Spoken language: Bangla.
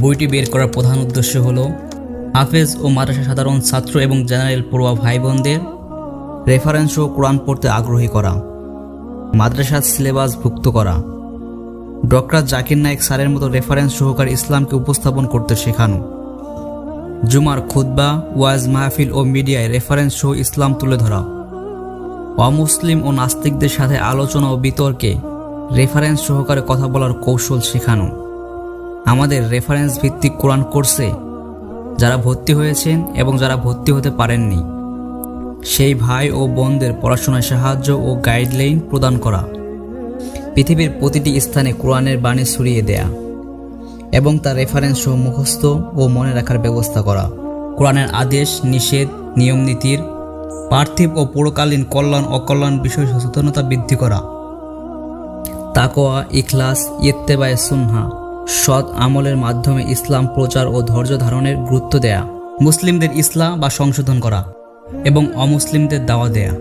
বইটি বের করার প্রধান উদ্দেশ্য হল হাফেজ ও মাদ্রাসা সাধারণ ছাত্র এবং জেনারেল পড়ুয়া ভাই বোনদের রেফারেন্স ও কোরআন পড়তে আগ্রহী করা, মাদ্রাসার সিলেবাস ভুক্ত করা, ডক্টর জাকির নায়েক স্যারের মতো রেফারেন্স সহকারে ইসলামকে উপস্থাপন করতে শেখানো, জুমার খুতবা, ওয়াজ মাহফিল ও মিডিয়ায় রেফারেন্স সহ ইসলাম তুলে ধরা, অমুসলিম ও নাস্তিকদের সাথে আলোচনা ও বিতর্কে রেফারেন্স সহকারে কথা বলার কৌশল শেখানো। আমাদের রেফারেন্স ভিত্তিক কোরআন কোর্সে যারা ভর্তি হয়েছেন এবং যারা ভর্তি হতে পারেননি, সেই ভাই ও বোনদের পড়াশোনায় সাহায্য ও গাইডলাইন প্রদান করা, পৃথিবীর প্রতিটি স্থানে কোরআনের বাণী ছড়িয়ে দেয়া এবং তার রেফারেন্স সহ মুখস্থ ও মনে রাখার ব্যবস্থা করা। কোরআনের আদেশ, নিষেধ নিয়মনীতির পার্থিব ও পরকালীন কল্যাণ, অকল্যাণ বিষয়ে সচেতনতা বৃদ্ধি করা। তাকোয়া ইখলাস, ইত্তেবায় সুনহা সৎ আমলের মাধ্যমে ইসলাম প্রচার ও ধৈর্য ধারণের গুরুত্ব দেয়া, মুসলিমদের ইসলাম বা সংশোধন করা এবং অমুসলিমদের দাওয়া দেয়া।